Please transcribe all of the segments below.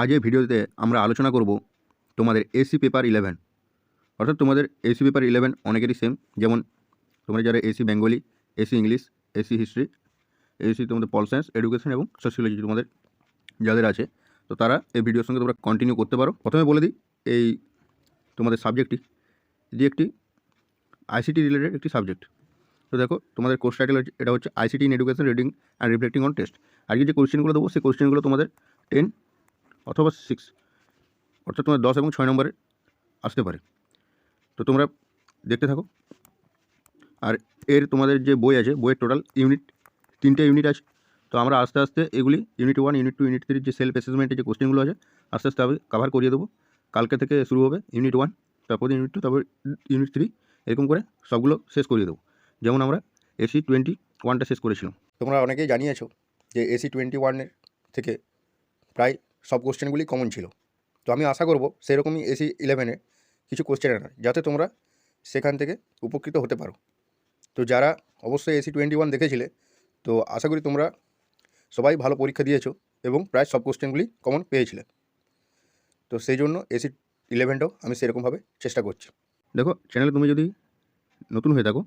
আজ এই ভিডিওতে আমরা আলোচনা করব তোমাদের এসি পেপার ইলেভেন অর্থাৎ তোমাদের এসি পেপার ইলেভেন অনেকেরই সেম যেমন তোমরা যারা AC Bengali AC English AC history AC তোমাদের পল সায়েন্স এডুকেশন এবং সোশিওলজি তোমাদের যাদের আছে, তো তারা এই ভিডিওর সঙ্গে তোমরা কন্টিনিউ করতে পারো। প্রথমে বলে দিই, এই তোমাদের সাবজেক্টটি এটি একটি আইসিটি রিলেটেড একটি সাবজেক্ট তো দেখো, তোমাদের কোর্স টাইটেল এটা হচ্ছে ICT in education reading and reflecting on test আজকে যে কোশ্চেনগুলো দেবো, সেই কোশ্চেনগুলো তোমাদের টেন অথবা সিক্স অর্থাৎ তোমার দশ এবং ছয় নম্বরে আসতে পারে। তো তোমরা দেখতে থাকো। আর এর তোমাদের যে বই আছে, বইয়ের টোটাল ইউনিট তিনটে ইউনিট আছে। তো আমরা আস্তে আস্তে এগুলি unit one unit two unit থ্রির যে সেলফ অ্যাসেসমেন্টের যে কোশ্চেনগুলো আছে, আস্তে আস্তে আমি কাভার করিয়ে দেবো। কালকে থেকে শুরু হবে ইউনিট ওয়ান তারপর ইউনিট টু তারপর ইউনিট থ্রি এরকম করে সবগুলো শেষ করিয়ে দেবো। যেমন আমরা এসি টোয়েন্টি ওয়ানটা শেষ করেছিলাম। তোমরা অনেকেই জানিয়েছো যে এসি টোয়েন্টি ওয়ানের থেকে প্রায় সব কোশ্চেনগুলি কমন ছিল। তো আমি আশা করব সেরকমই এসি ইলেভেনে কিছু কোশ্চেন আনার যাতে তোমরা সেখান থেকে উপকৃত হতে পারো। তো যারা অবশ্যই এসি টোয়েন্টি ওয়ান দেখেছিলে, তো আশা করি তোমরা সবাই ভালো পরীক্ষা দিয়েছ এবং প্রায় সব কোশ্চেনগুলি কমন পেয়েছিলে। তো সেই জন্য এসি ইলেভেনটাও আমি সেরকমভাবে চেষ্টা করছি। দেখো চ্যানেলে তুমি যদি নতুন হয়ে থাকো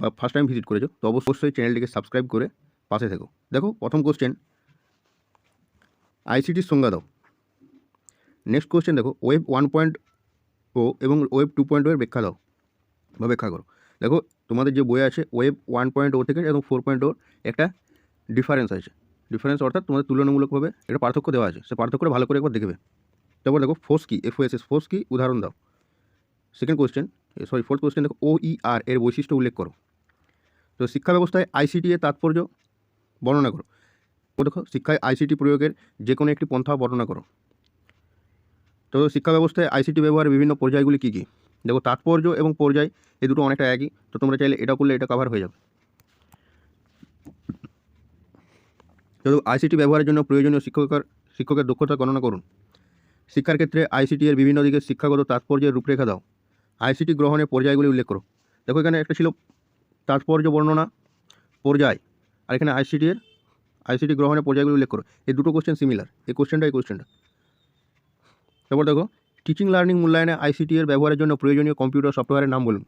বা ফার্স্ট টাইম ভিজিট করেছ, তো অবশ্যই চ্যানেলটিকে সাবস্ক্রাইব করে পাশে থেকো। দেখো, প্রথম কোশ্চেন আইসিটির সংজ্ঞা দাও নেক্সট কোশ্চেন দেখো ওয়েব ওয়ান পয়েন্ট ও এবং ওয়েব টু পয়েন্ট ওয়ের ব্যাখ্যা দাও, বা ব্যাখ্যা করো। দেখো, তোমাদের যে বই আছে ওয়েব ওয়ান পয়েন্ট ও থেকে এবং ফোর পয়েন্ট ওর একটা ডিফারেন্স আছে। ডিফারেন্স অর্থাৎ তোমাদের তুলনামূলকভাবে একটা পার্থক্য দেওয়া আছে। সে পার্থক্যটা ভালো করে একবার দেখবে তারপর দেখো ফোর্স কি? এফ এস এস ফোর্স কি? উদাহরণ দাও। Second question sorry fourth question দেখো ও ই আর এর বৈশিষ্ট্য উল্লেখ করো। তো শিক্ষা ব্যবস্থায় আইসিটি এর তাৎপর্য বর্ণনা করো। দেখো, শিক্ষায় আইসিটি প্রয়োগের যে কোনো একটি পন্থা বর্ণনা করো। তো শিক্ষা ব্যবস্থায় আইসিটি ব্যবহারের বিভিন্ন পর্যায়গুলি কী কী? দেখো, তাৎপর্য এবং পর্যায়, এই দুটো অনেকটা একই। তো তোমরা চাইলে এটা করলে এটা কভার হয়ে যাবে। তো আইসিটি ব্যবহারের জন্য প্রয়োজনীয় শিক্ষকের শিক্ষকের দক্ষতা গণনা করুন। শিক্ষার ক্ষেত্রে আইসিটি এর বিভিন্ন দিকে শিক্ষাগত তাৎপর্যের রূপরেখা দাও। আইসিটি গ্রহণের পর্যায়গুলি উল্লেখ করো। দেখো, এখানে একটা ছিল তাৎপর্য বর্ণনা, পর্যায়, আর এখানে আইসিটি এর আইসিটি গ্রহণের পর্যায়গুলি উল্লেখ করো। এই দুটো কোশ্চেন সিমিলার এই কোশ্চেনটা এই কোশ্চেনটা তারপর দেখো টিচিং লার্নিং মূল্যায়নে আইসিটি এর ব্যবহারের জন্য প্রয়োজনীয় কম্পিউটার সফটওয়্যারের নাম বলুন।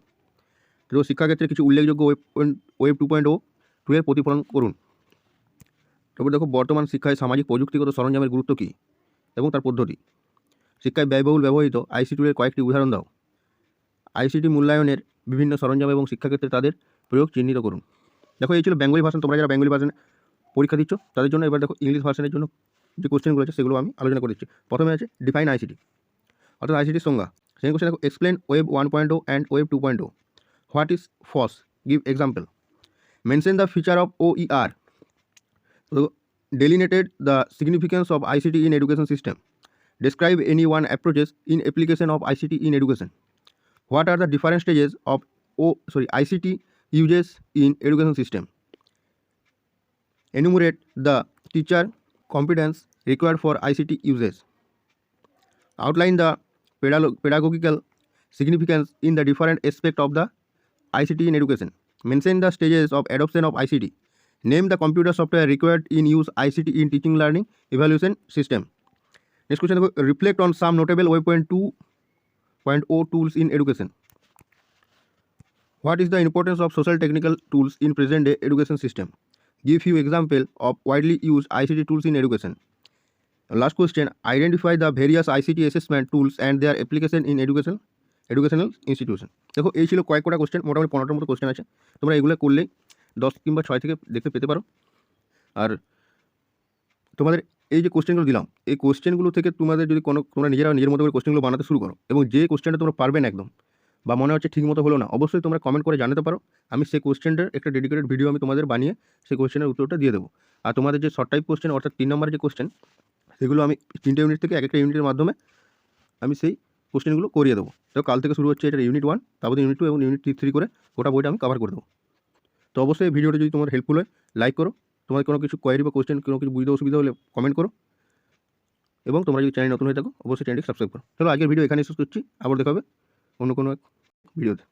তো শিক্ষাক্ষেত্রে কিছু উল্লেখযোগ্য web point web two point O two এর প্রতিফলন করুন। তারপর দেখো, বর্তমান শিক্ষায় সামাজিক, প্রযুক্তিগত সরঞ্জামের গুরুত্ব কী এবং তার পদ্ধতি? শিক্ষায় ব্যয়বহুল ব্যবহৃত আইসিটি এর কয়েকটি উদাহরণ দাও। আইসিটি মূল্যায়নের বিভিন্ন সরঞ্জাম এবং শিক্ষাক্ষেত্রে তাদের প্রয়োগ চিহ্নিত করুন। দেখো, এই ছিল বেঙ্গলি ভাষণ। তোমরা যারা বেঙ্গলি ভাষণ পরীক্ষা দিচ্ছ, তাদের জন্য এবার দেখো ইংলিশ ভার্সনের জন্য যে কোশ্চেনগুলো আছে সেগুলো আমি আলোচনা করে দিচ্ছি। প্রথমে আছে ডিফাইন আইসিটি অর্থাৎ আইসিটির সংজ্ঞা। সেই কোশ্চেন দেখো explain web one point O and web two point O what is FOSS give example mention the feature of O ER delineated the significance of ICT in education system describe any one approaches in application of ICT in education what are the different stages of O sorry ICT uses in education system Enumerate the teacher competence required for ICT uses. Outline the pedagogical significance in the different aspect of the ICT in education. Mention the stages of adoption of ICT. Name the computer software required in use ICT in teaching learning evaluation system. Next question reflect on some notable web point 2.0 tools in education. What is the importance of social technical tools in present day education system? Give few example of widely used ICT tools in education. Last question, identify the various ICT assessment tools and their application in education educational institution. দেখো এই ছিল কয়েক কটা question মোটামুটি পনেরোটার মতো question আছে তোমরা এগুলো করলেই দশ কিংবা ছয় থেকে দেখতে পেতে পারো আর তোমাদের এই যে কোশ্চেনগুলো দিলাম এই কোশ্চেনগুলো থেকে তোমাদের যদি কোনো তোমরা নিজেরা নিজের মতো করে কোশ্চেনগুলো বানাতে শুরু করো এবং যে কোশ্চেনটা তোমরা পারবে না একদম বা মনে হচ্ছে ঠিকমতো হলো না, অবশ্যই তোমরা কমেন্ট করে জানাতে পারো। আমি সেই কোশ্চেনটার একটা ডেডিকেটেড ভিডিও আমি তোমাদের বানিয়ে সেই কোশ্চেনের উত্তরটা দিয়ে দেবো। আর তোমাদের যে শর্ট টাইপ কোশ্চেন অর্থাৎ তিন নম্বরের যে কোশ্চেন সেগুলো আমি তিনটে ইউনিট থেকে এক একটা ইউনিটের মাধ্যমে আমি সেই কোশ্চেনগুলো করিয়ে দেবো। তো কাল থেকে শুরু হচ্ছে এটা ইউনিট ওয়ান তারপরে ইউনিট টু এবং ইউনিট থ্রি করে গোটা বইটা আমি কভার করে দেবো। তো অবশ্যই ভিডিওটা যদি তোমার হেল্পফুল হয় লাইক করো। তোমার কোনো কিছু কোয়ারি বা কোশ্চেন কোনো কিছু বুঝতে অসুবিধা হলে কমেন্ট করো। এবং তোমরা যদি চ্যানেল নতুন হয়ে থাকো, অবশ্যই চ্যানেলটি সাবস্ক্রাইব করো। চলো আজকের ভিডিও এখানে শেষ করছি। আবার দেখা হবে অন্য কোনো এক ভিডিওতে